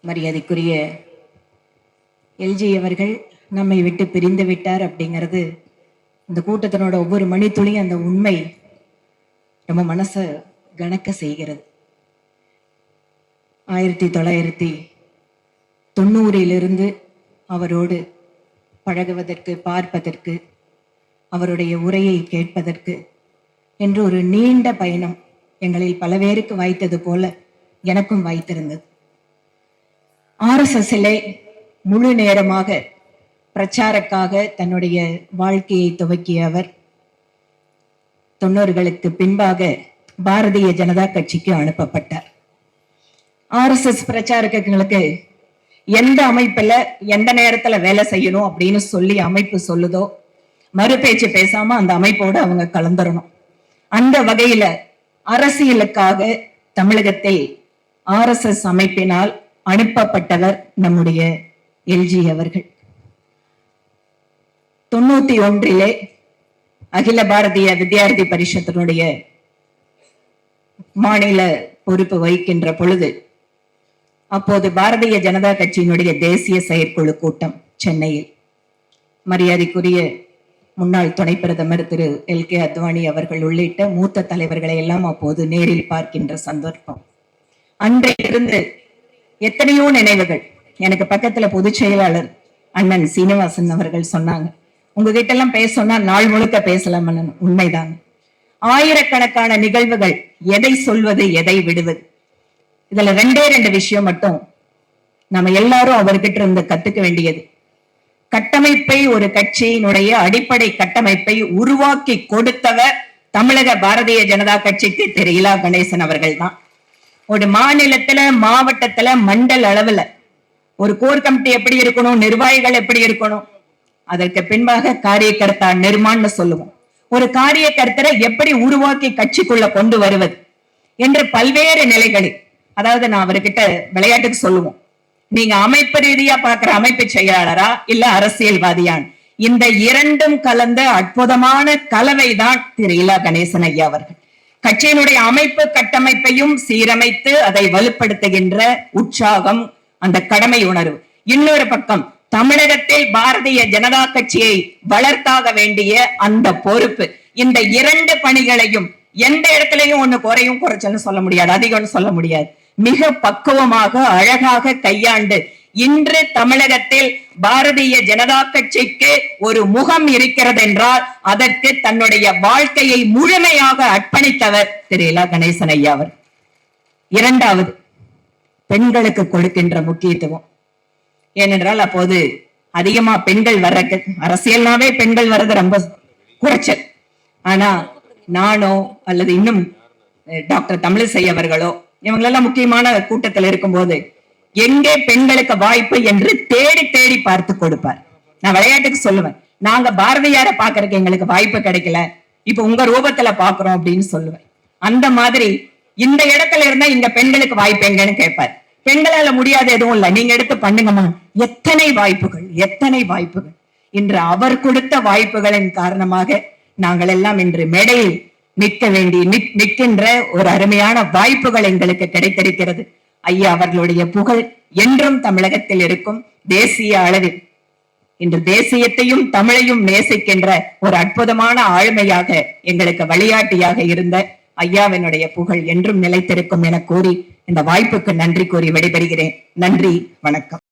மரியாதைக்குரிய எல்ஜி அவர்கள் நம்மை விட்டு பிரிந்து விட்டார் அப்படிங்கிறது இந்த கூட்டத்தினோட ஒவ்வொரு மணித்துளியும் அந்த உண்மை ரொம்ப மனசை கணக்க செய்கிறது. ஆயிரத்தி தொள்ளாயிரத்தி தொண்ணூறிலிருந்து அவரோடு பழகுவதற்கு பார்ப்பதற்கு அவருடைய உரையை கேட்பதற்கு என்று ஒரு நீண்ட பயணம் எங்களில் பல பேருக்கு வாய்த்தது போல எனக்கும் வாய்த்திருந்தது. ஆர்எஸ்எஸ்ஸிலே முழு நேரமாக பிரச்சாரக்காக தன்னுடைய வாழ்க்கையை துவக்கிய அவர் தொண்ணூறுகளுக்கு பின்பாக பாரதிய ஜனதா கட்சிக்கு அனுப்பப்பட்டார். ஆர்எஸ்எஸ் பிரச்சாரகங்களுக்கு எந்த அமைப்புல எந்த நேரத்துல வேலை செய்யணும் அப்படின்னு சொல்லி அமைப்பு சொல்லுதோ மறுபேச்சு பேசாம அந்த அமைப்போடு அவங்க கலந்துரணும் அந்த வகையில அரசியலுக்காக தமிழகத்தில் ஆர்எஸ்எஸ் அமைப்பினால் அனுப்பப்பட்டவர் நம்முடைய எல்ஜி அவர்கள். தொண்ணூத்தி ஒன்றிலே அகில பாரதிய வித்யார்த்தி பரிஷத்தினுடைய மாநில பொறுப்பு வகிக்கின்ற பொழுது அப்போது பாரதிய ஜனதா கட்சியினுடைய தேசிய செயற்குழு கூட்டம் சென்னையில். மரியாதைக்குரிய முன்னாள் துணை பிரதமர் திரு எல் கே அத்வானி அவர்கள் உள்ளிட்ட மூத்த தலைவர்களை எல்லாம் அப்போது நேரில் பார்க்கின்ற சந்தர்ப்பம். அன்றையிலிருந்து எத்தனையோ நினைவுகள். எனக்கு பக்கத்துல பொதுச் செயலாளர் அண்ணன் சீனிவாசன் அவர்கள் சொன்னாங்க. உங்ககிட்ட எல்லாம் பேச நாள் முழுக்க பேசலாம் அண்ணன். உண்மைதாங்க ஆயிரக்கணக்கான நிகழ்வுகள் எதை சொல்வது எதை விடுவது? இதுல ரெண்டே ரெண்டு விஷயம் மட்டும். நம்ம எல்லாரும் அவர்கிட்ட இருந்து கத்துக்க வேண்டியது. கட்டமைப்பை ஒரு கட்சியினுடைய அடிப்படை கட்டமைப்பை உருவாக்கி கொடுத்தவர் தமிழக பாரதிய ஜனதா கட்சிக்கு திரு இலா கணேசன் அவர்கள் தான். ஒரு மாநிலத்துல மாவட்டத்துல மண்டல் அளவுல ஒரு கோர் கமிட்டி எப்படி இருக்கணும் நிர்வாகிகள் எப்படி இருக்கணும் அதற்கு பின்பாக காரியகர்த்தா நிர்மான்னு சொல்லுவோம். ஒரு காரியகர்த்தரை எப்படி உருவாக்கி கட்சிக்குள்ள கொண்டு வருவது என்று பல்வேறு நிலைகளில் அதாவது நான் அவர்கிட்ட விளையாட்டுக்கு சொல்லுவோம். நீங்க அமைப்பு ரீதியா பாக்குற அமைப்பு செயலாளரா இல்ல அரசியல்வாதியான்? இந்த இரண்டும் கலந்த அற்புதமான கலவைதான் திரு இலா கணேசன் ஐயா அவர்கள். கட்சியினுடைய அமைப்பு கட்டமைப்பையும் சீரமைத்து அதை வலுப்படுத்துகின்ற உற்சாகம் அந்த கடமை உணர்வு. இன்னொரு பக்கம் தமிழகத்தில் பாரதிய ஜனதா கட்சியை வளர்த்தாக வேண்டிய அந்த பொறுப்பு. இந்த இரண்டு பணிகளையும் எந்த இடத்துலயும் ஒண்ணு குறையும் குறைச்சல்னு சொல்ல முடியாது அதிகம்னு சொல்ல முடியாது. மிக பக்குவமாக அழகாக கையாண்டு இன்று தமிழகத்தில் பாரதிய ஜனதா கட்சிக்கு ஒரு முகம் இருக்கிறது என்றால் அதற்கு தன்னுடைய வாழ்க்கையை முழுமையாக அர்ப்பணித்தவர் திரு இலா கணேசன் ஐயா அவர். இரண்டாவது பெண்களுக்கு கொடுக்கின்ற முக்கியத்துவம். ஏனென்றால் அப்போது அதிகமா பெண்கள் வர்றது அரசியல்னாவே பெண்கள் வர்றது ரொம்ப குறைச்சல். ஆனா நானோ அல்லது இன்னும் டாக்டர் தமிழிசை அவர்களோ இவங்களெல்லாம் முக்கியமான கூட்டத்தில் இருக்கும்போது எங்கே பெண்களுக்கு வாய்ப்பு என்று தேடி தேடி பார்த்து கொடுப்பார். நான் விளையாட்டுக்கு சொல்லுவேன். நாங்க பாரதியார பாக்குறதுக்கு எங்களுக்கு வாய்ப்பு கிடைக்கல. இப்ப உங்க ரூபத்துல பாக்குறோம் அப்படின்னு சொல்லுவேன். அந்த மாதிரி இந்த இடத்துல இருந்தா இந்த பெண்களுக்கு வாய்ப்பு எங்கன்னு கேட்பார். பெண்களால முடியாத எதுவும் இல்ல. நீங்க எடுத்து பண்ணுங்கம்மா. எத்தனை வாய்ப்புகள் எத்தனை வாய்ப்புகள். இன்று அவர் கொடுத்த வாய்ப்புகளின் காரணமாக நாங்கள் எல்லாம் இன்று மேடையில் நிற்க வேண்டி நிற்கின்ற ஒரு அருமையான வாய்ப்புகள் எங்களுக்கு கிடைத்திருக்கிறது. ஐயா அவர்களுடைய புகழ் என்றும் தமிழகத்தில் இருக்கும் தேசிய அளவில். இன்று தேசியத்தையும் தமிழையும் நேசிக்கின்ற ஒரு அற்புதமான ஆளுமையாக எங்களுக்கு வழியாட்டியாக இருந்த ஐயாவினுடைய புகழ் என்றும் நிலைத்திருக்கும் என கூறி இந்த வாய்ப்புக்கு நன்றி கூறி விடைபெறுகிறேன். நன்றி வணக்கம்.